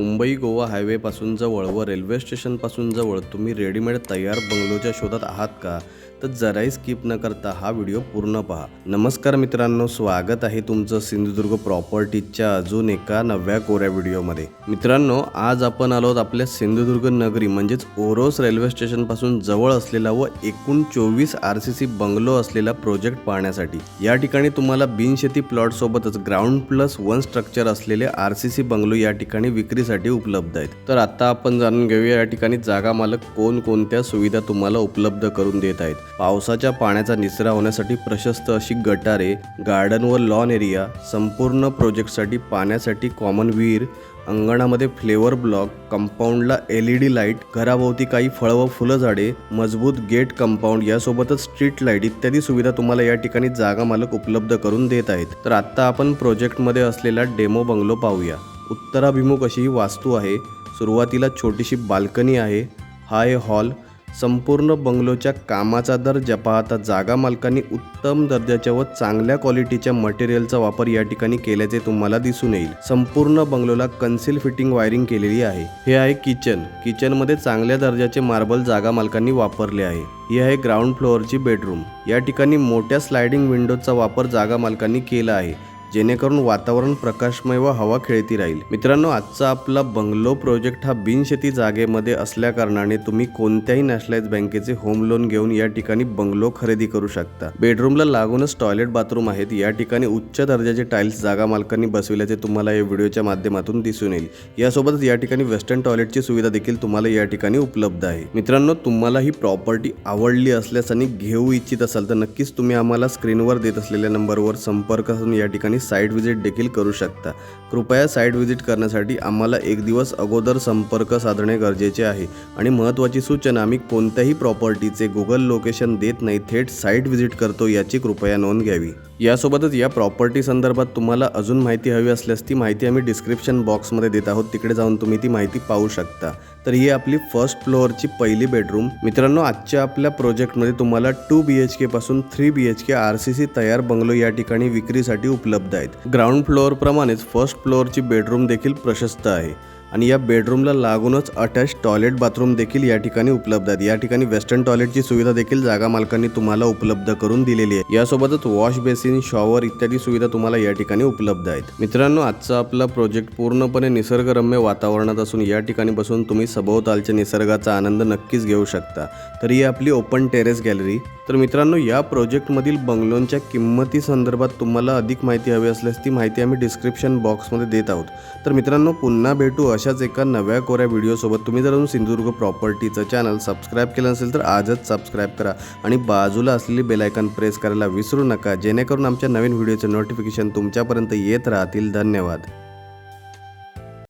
मुंबई गोवा हायवेपासून जवळ व रेल्वे स्टेशनपासून जवळ तुम्ही रेडीमेड तयार बंगलोच्या शोधात आहात का? तर जराही स्किप न करता हा व्हिडिओ पूर्ण पहा. नमस्कार मित्रांनो स्वागत आहे तुमचं सिंधुदुर्ग प्रॉपर्टीच्या अजून एका नव्या कोऱ्या व्हिडिओमध्ये. मित्रांनो आज आपण आलो आहोत आपल्या सिंधुदुर्ग नगरी म्हणजेच ओरोस रेल्वे स्टेशनपासून जवळ असलेला व एकूण चोवीस आर सी सी बंगलो असलेला प्रोजेक्ट पाहण्यासाठी. या ठिकाणी तुम्हाला बिनशेती प्लॉटसोबतच ग्राउंड प्लस वन स्ट्रक्चर असलेले आर सी सी बंगलो या ठिकाणी विक्रीसाठी उपलब्ध आहेत. तर आता आपण जाणून घेऊया या ठिकाणी जागा मालक कोणकोणत्या सुविधा तुम्हाला उपलब्ध करून देत आहेत. पावसाच्या पाण्याचा निचरा होण्यासाठी प्रशस्त अशी गटारे गार्डन व लॉन एरिया संपूर्ण प्रोजेक्टसाठी पाण्यासाठी कॉमन विहीर अंगणामध्ये फ्लेवर ब्लॉक कंपाऊंडला एल ई डी लाइट घराभोवती काही फळं व फुलं झाडे मजबूत गेट कंपाऊंड यासोबतच स्ट्रीट लाइट इत्यादी सुविधा तुम्हाला या ठिकाणी जागा मालक उपलब्ध करून देत आहेत. तर आत्ता आपण प्रोजेक्टमध्ये असलेला डेमो बंगलो पाहूया. उत्तराभिमुख अशी ही वास्तू आहे. सुरुवातीला छोटीशी बाल्कनी आहे. हा आहे हॉल. संपूर्ण बंगलोच्या कामाचा दर्जा पाहता जागा मालकांनी उत्तम दर्जाच्या व चांगल्या क्वालिटीच्या मटेरियलचा वापर या ठिकाणी केल्याचे तुम्हाला दिसून येईल. संपूर्ण बंगलोला कन्सिल फिटिंग वायरिंग केलेली आहे. हे आहे किचन. किचनमध्ये चांगल्या दर्जाचे मार्बल जागा मालकांनी वापरले आहे. ही आहे ग्राउंड फ्लोअरची बेडरूम. या ठिकाणी मोठ्या स्लायडिंग विंडोचा वापर जागा मालकांनी केला आहे. जेणेकरून वातावरण प्रकाशमय व हवा खेळती राहील. मित्रांनो आजचा आपला बंगलो प्रोजेक्ट हा बिनशेती जागेमध्ये असल्या कारणाने तुम्ही कोणत्याही नॅशनलाइज बँकेचे होम लोन घेऊन या ठिकाणी बंगलो खरेदी करू शकता. बेडरूमला लागूनच टॉयलेट बाथरूम आहेत. या ठिकाणी उच्च दर्जाचे टाईल्स जागा मालकांनी बसविल्याचे तुम्हाला या व्हिडिओच्या माध्यमातून दिसून येईल. यासोबतच या ठिकाणी वेस्टर्न टॉयलेटची सुविधा देखील तुम्हाला या ठिकाणी उपलब्ध आहे. मित्रांनो तुम्हाला ही प्रॉपर्टी आवडली असल्यास आणि घेऊ इच्छित असाल तर नक्कीच तुम्ही आम्हाला स्क्रीनवर देत असलेल्या नंबरवर संपर्क साधून या ठिकाणी साईट व्हिजिट देखील करू शकता. कृपया साईट व्हिजिट करण्यासाठी आम्हाला एक दिवस अगोदर संपर्क साधणे गरजेचे आहे आणि महत्त्वाची सूचना आम्ही कोणत्याही प्रॉपर्टीचे गुगल लोकेशन देत नाही थेट साईट व्हिजिट करतो याची कृपया नोंद घ्यावी. यासोबतच या प्रॉपर्टी संदर्भात तुम्हाला अजून माहिती हवी असल्यास ती माहिती आम्ही डिस्क्रिप्शन बॉक्समध्ये देत आहोत. तिकडे जाऊन तुम्ही ती माहिती पाहू शकता. तर ही आपली फर्स्ट फ्लोअरची पहिली बेडरूम मित्रांनो आजच्या आपल्या प्रोजेक्टमध्ये तुम्हाला टू बी एच के पासून three B H K R C C तयार बंगलो या ठिकाणी विक्रीसाठी उपलब्ध आहेत. ग्राउंड फ्लोअर प्रमाणेच फर्स्ट फ्लोअरची बेडरूम देखील प्रशस्त आहे. आणि या बेडरूमला लागूनच अटॅच टॉयलेट बाथरूम देखील या ठिकाणी उपलब्ध आहेत. या ठिकाणी वेस्टर्न टॉयलेटची सुविधा देखील जागा मालकांनी तुम्हाला उपलब्ध करून दिलेली आहे. यासोबतच वॉश बेसिन शॉवर इत्यादी सुविधा तुम्हाला या ठिकाणी उपलब्ध आहेत. मित्रांनो आजचा आपला प्रोजेक्ट पूर्णपणे निसर्गरम्य वातावरणात असून या ठिकाणी बसून तुम्ही सभोवतालच्या निसर्गाचा आनंद नक्कीच घेऊ शकता. तर ही आपली ओपन टेरेस गॅलरी तर मित्रांनो या प्रोजेक्टमधील बंगलोंच्या किंमती संदर्भात तुम्हाला अधिक माहिती हवी असल्यास ती माहिती आम्ही डिस्क्रिप्शन बॉक्समध्ये देत आहोत. तर मित्रांनो पुन्हा भेटू अशाच एका नव्या कोऱ्या व्हिडिओसोबत तुम्ही जर अजून सिंधुदुर्ग प्रॉपर्टीचं चॅनल सबस्क्राईब केलं नसेल तर आजच सबस्क्राईब करा आणि बाजूला असलेली बेलायकन प्रेस करायला विसरू नका जेणेकरून आमच्या नवीन व्हिडिओचे नोटिफिकेशन तुमच्यापर्यंत येत राहतील. धन्यवाद.